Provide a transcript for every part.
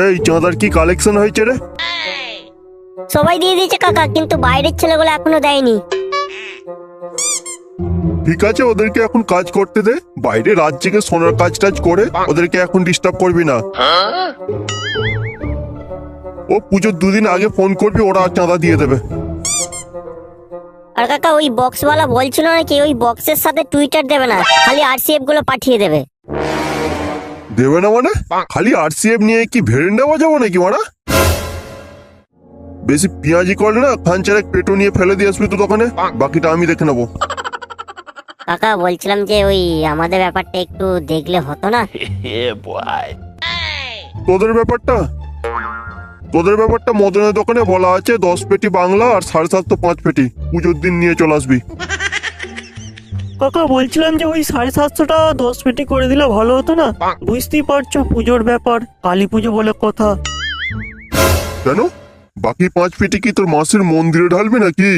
এই চাঁদার কি কালেকশন হয়েছে রে? সবাই দিয়ে দিয়েছে কাকা কিন্তু বাইরের ছেলেগুলো এখনও দেয়নি। ঠিক আছে ওদেরকে এখন কাজ করতে দে। বাইরে রাত জেগে সোনার কাজ টাজ করে ওদেরকে এখন ডিস্টার্ব করবি না। ও পুজোর দুদিন আগে ফোন করবি ওরা চাঁদা দিয়ে দেবে। আর কাকা ওই বক্সওয়ালা বলছিল নাকি ওই বক্সের সাথে টুইটার দেবে না খালি আরসিএফগুলো পাঠিয়ে দেবে। দেবে না মানে? খালি আরসিএফ নিয়ে কি ভেরেন্ডা বাজাবো নাকি মারা? বেশি পেঁয়াজি করলে না খানচার এক পেটো নিয়ে ফেলে দিয়ে আসবি তো দোকানে। বাকিটা আমি দেখে নেব। কাকা বলছিলাম যে ওই আমাদের ব্যাপারটা একটু দেখলে হতো না? তোদের ব্যাপারটা? তোদের ব্যাপারটা মদনের দোকানে বলা আছে দশ পেটি বাংলা আর সাড়ে সাতশো পাঁচ পেটি। পুজোর দিন নিয়ে চলে আসবি। কাকা বলছিলাম যে ওই সাড়ে সাতশোটা দশ পেটি করে দিলে ভালো হতো না? বুঝতেই পারছ পুজোর ব্যাপার কালী পুজো বলে কথা। কেন? বাকি পাঁচ পেটি কি তোর মাসের মন্দিরে ঢালবি নাকি?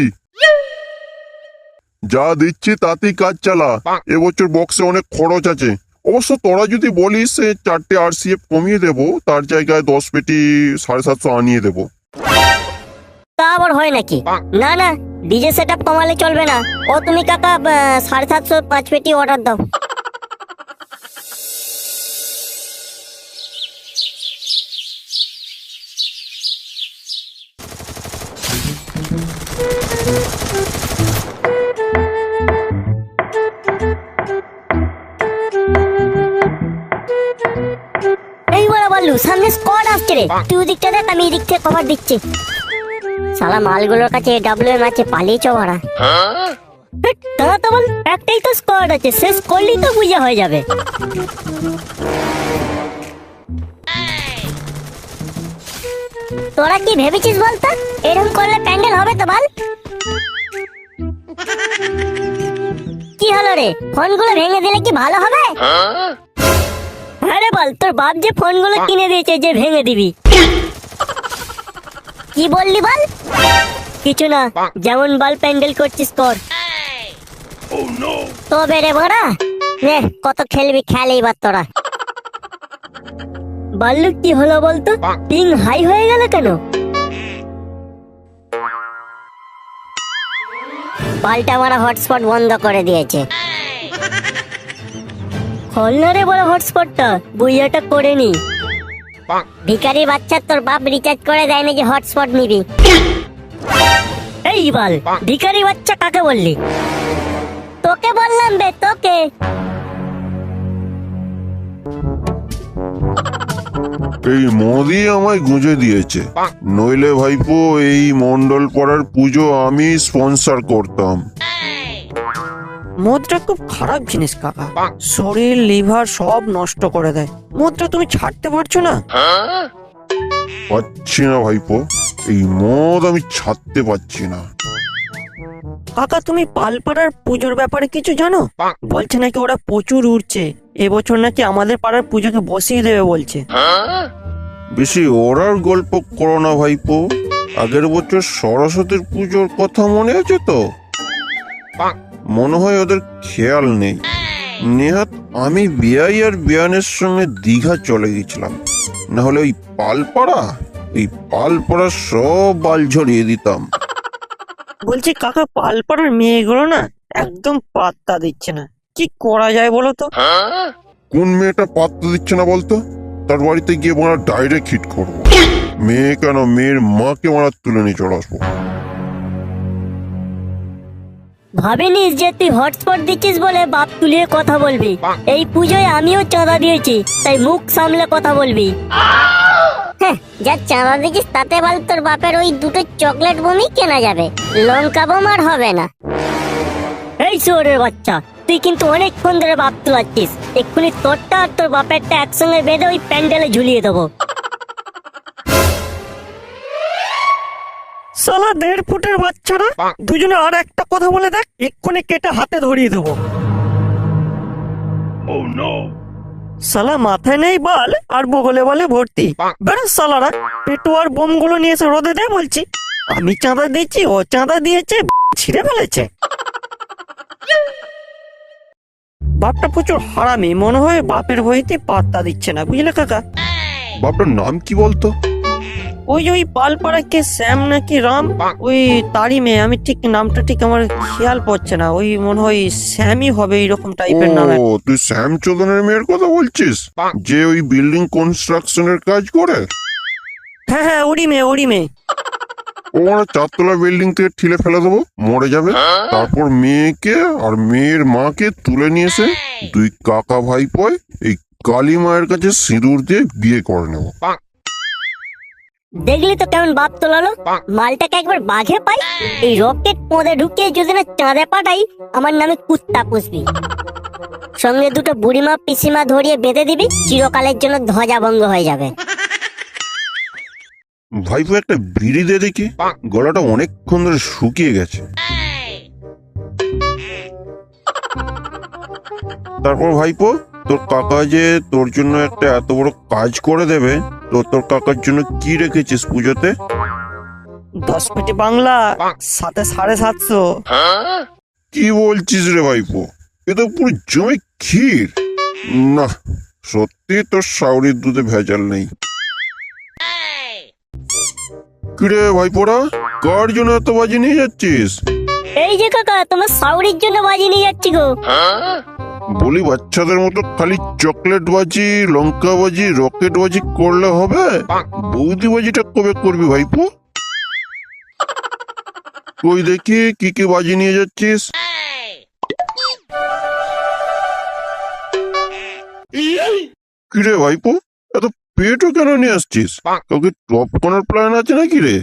যা দিচ্ছি তাতেই কাজ চালা। এবছর বক্সে অনেক খরচ আছে। অবশ্য তোরা যদি বলিস সে চারটে আরসিএফ কমিয়ে দেবো তার জায়গায় দশ পেটি সাড়ে সাতশো আনিয়ে দেবো। তা আবার হয় নাকি? না না ডিজে সেট আপ কমালে চলবে না। ও তুমি কাকা সাড়ে সাতশো পাঁচ পেটি অর্ডার দাও। সামনে স্কোয়াড আসছে রে। তুই ওদিকটা দেখ, আমি এদিক থেকে কভার দিচ্ছি। সালা মালগুলোর কাছে ডাব্লিউ এম আছে, পালিয়েছ ভাড়া তারা তো বল, একটাই তো স্কোয়াড আছে, শেষ করলেই তো পূজা হয়ে যাবে। তোরা কি ভেবেছিস বলতো এরকম করলে প্যান্ডেল হবে তো বল? কি হলো রে? ফোনগুলো ভেঙে দিলে কি ভালো হবে? আরে বল, তোর বাপ যে ফোনগুলো কিনে দিয়েছে যে ভেঙে দিবি। কি বললি বল? কিছু না যেমন বল প্যান্ডেল করছিস কর। তো বেড়ে বড়া নে কত খেলবি খেল এইবার তোরা। বাল্লু কি হলো বলতো পিং হাই হয়ে গেল কেন? পাল্টা মারা হটস্পট বন্ধ করে দিয়েছে। হল না রে বড় হটস্পটটা বুইয়াটা করে নি। ভিখারি বাচ্চা তোর বাপ রিচার্জ করে দেয় না যে হটস্পট নিবি? এই বল ভিখারি বাচ্চা কাকে বললি? তোকে বললাম বে তোকে। এই মোদি আমায় গুঁজে দিয়েছে। নইলে ভাইপো এই মন্ডল পাড়ার পুজো আমি স্পন্সর করতাম। মদটা খুব খারাপ জিনিস কাকা। শরীর লিভার সব নষ্ট করে দেয়। মদটা তুমি ছাড়তে পারছ না? পাচ্ছি না ভাইপো। এই মদ আমি ছাড়তে পারছি না। কাকা তুমি পালপাড়ার পুজোর ব্যাপারে কিছু জানো? বলছে নাকি ওরা প্রচুর উঠছে এবছর নাকি আমাদের পাড়ার পুজোকে বসিয়ে দেবে বলছে। বেশি ওরার গল্প করো না ভাইপো। আগের বছর সরস্বতীর পুজোর কথা মনে আছে তো? মনে হয় ওদের খেয়াল নেই। নেহাত আমি বিয়াই আর বিয়ানের সঙ্গে দীঘা চলে গেছিলাম। না হলে ওই পালপাড়া? ওই পালপাড়া সব বাল ঝরিয়ে দিতাম। বলছি কাকা পালপাড়ার মেয়েগুলো না একদম পাত্তা দিচ্ছে না। কি করা যায় বলো তো? কোন মেয়েটা পাত্তা দিচ্ছে না বলতো? তার বাড়িতে গিয়ে মারা ডাইরেক্ট হিট করব। মেয়ে কেন? মেয়ের মাকে মারা তুলে নিয়ে চলে আসব। ভাবিনিস যে তুই হটস্পট দিচ্ছিস বলে বাপ তুলিয়ে কথা বলবি। এই পুজোয় আমিও চাঁদা দিয়েছি তাই মুখ সামলে কথা বলবি। যা চাঁদা দিয়েছিস তাতে বল তোর বাপের ওই দুটো চকলেট বমি কেনা যাবে। লঙ্কা বোম আর হবে না। এই শোরের বাচ্চা তুই কিন্তু অনেকক্ষণ ধরে বাপ তুলাচ্ছিস এক্ষুনি তোরটা আর তোর বাপেরটা একসঙ্গে বেঁধে ওই প্যান্ডেলে ঝুলিয়ে দেবো। সালা দেড় ফুটের বাচ্চারা দুজনে আর একটা কথা বলে দেখ এক্ষুনি কেটে হাতে ধরিয়ে দেবো। সালা মাথায় নেই বাল আর বগলে বলে ভর্তি। বেরো সালারা পেটু আর বোমগুলো নিয়ে এসে রোদে দেয় বলছি। আমি চাঁদা দিয়েছি ও চাঁদা দিয়েছে ছিঁড়ে ফেলেছে। বাপটা প্রচুর হারামি মনে হয় বাপের হইতে পাত্তা দিচ্ছে না বুঝলে কাকা? বাপটার নাম কি বলতো? ওই যে ওই পালপাড়া কে শ্যাম নাকি রাম ওই তারই মেয়ে আমি ঠিক নামটা ঠিক আমার খেয়াল পড়ছে না। ওই মনে হয় শ্যামই হবে এইরকম টাইপের নাম ও তুই শ্যাম চৌধুরীর মেয়ের কথা বলছিস? যে ওই বিল্ডিং কনস্ট্রাকশনের কাজ করে? হ্যাঁ হ্যাঁ ওরই মেয়ে ওরই মেয়ে। ও আমরা চারতলা বিল্ডিং থেকে ঠেলে ফেলে দেবো মরে যাবে। তারপর মেয়েকে আর মেয়ের মাকে তুলে নিয়ে এসে দুই কাকা ভাইপয় এই কালী মায়ের কাছে সিঁদুর দিয়ে বিয়ে করে নেব। দেখলি তো কেমন বাপ তোলালো মালটাকে একবার বাঘে পাই? এই রকেট পদে ঢুকিয়ে যদি না চাঁদে পাঠাই আমার নামে কুত্তা পুষবি। সঙ্গে দুটো বুড়িমা পিসিমা ধরিয়ে বেঁধে দিবি চিরকালের জন্য ধ্বজা ধ্বজাভঙ্গ হয়ে যাবে। ভাইপো একটা বিড়ি দিয়ে দেখি। গলাটা অনেকক্ষণ ধরে শুকিয়ে গেছে। তারপর ভাইপো তোর কাকা যে তোর জন্য একটা এত বড় কাজ করে দেবে তো তোর কাকার জন্য কি রেখেছিস পুজোতে? দশ কোটি বাংলা সাথে সাড়ে সাতশো। কি বলছিস রে ভাইপো? এ তো পুরো জমে ক্ষীর। না সত্যি তোর শাউরির দুধে ভেজাল নেই। কিরে ভাইপোরা কার জন্য এত বাজি নিয়ে যাচ্ছিস? এই যে কাকা তোমার সাউরির জন্য বাজি নিয়ে যাচ্ছি গো। বলি বাচ্চাদের মতো খালি চকলেট বাজি লঙ্কা বাজি রকেট বাজি করলে হবে? বৌদি বাজিটা কবে করবি ভাইপো? তুই দেখি কি কি বাজি নিয়ে যাচ্ছিস? কিরে ভাইপো এত পেটও কেন নিয়ে আসছিস? কাউকে টপ করার প্ল্যান আছে নাকি রে?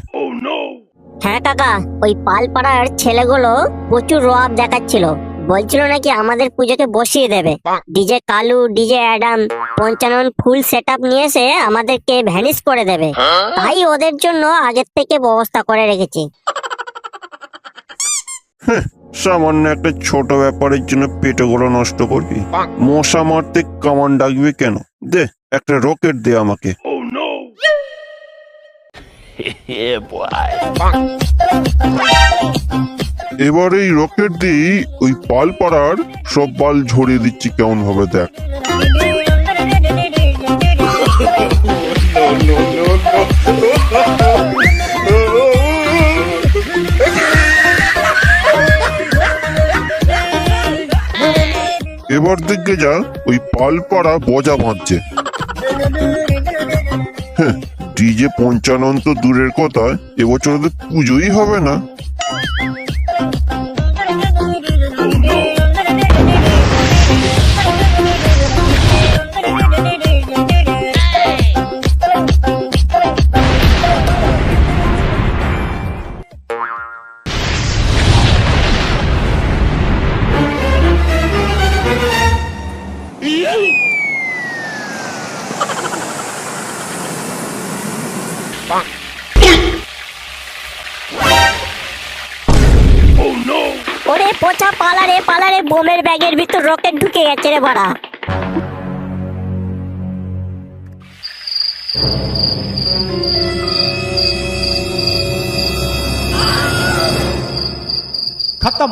হ্যাঁ কাকা ওই পালপাড়ার ছেলেগুলো প্রচুর রোয়াব দেখাচ্ছিল। বলছিল নাকি আমাদের পুজোকে বসিয়ে দেবে। DJ Kalu DJ Adam Panchanan full set up নিয়ে এসে আমাদেরকে ভ্যানিশ করে দেবে। তাই ওদের জন্য আগের থেকে ব্যবস্থা করে রেখেছি। সামান্য একটা ছোট ব্যাপারের জন্য পেটে পেটোগুলো নষ্ট করবি। মশা মারতে কামান ডাকবি কেন? দে একটা রকেট দে আমাকে। এবার এই রকেট দিয়ে ওই পাল পাড়ার সব বাল ঝরিয়ে দিচ্ছি, কেমন ভাবে দেখ। এবার দেখে যা, ওই পাল পাড়া বজা বাঁধছে ডিজে পঞ্চানন তো দূরের কথা, এবছর ওদের পুজোই হবে না। ওরে পালারে পালারে বোমের ব্যাগের ভিতর রকেট ঢুকে গেছে রে বাড়া খতম।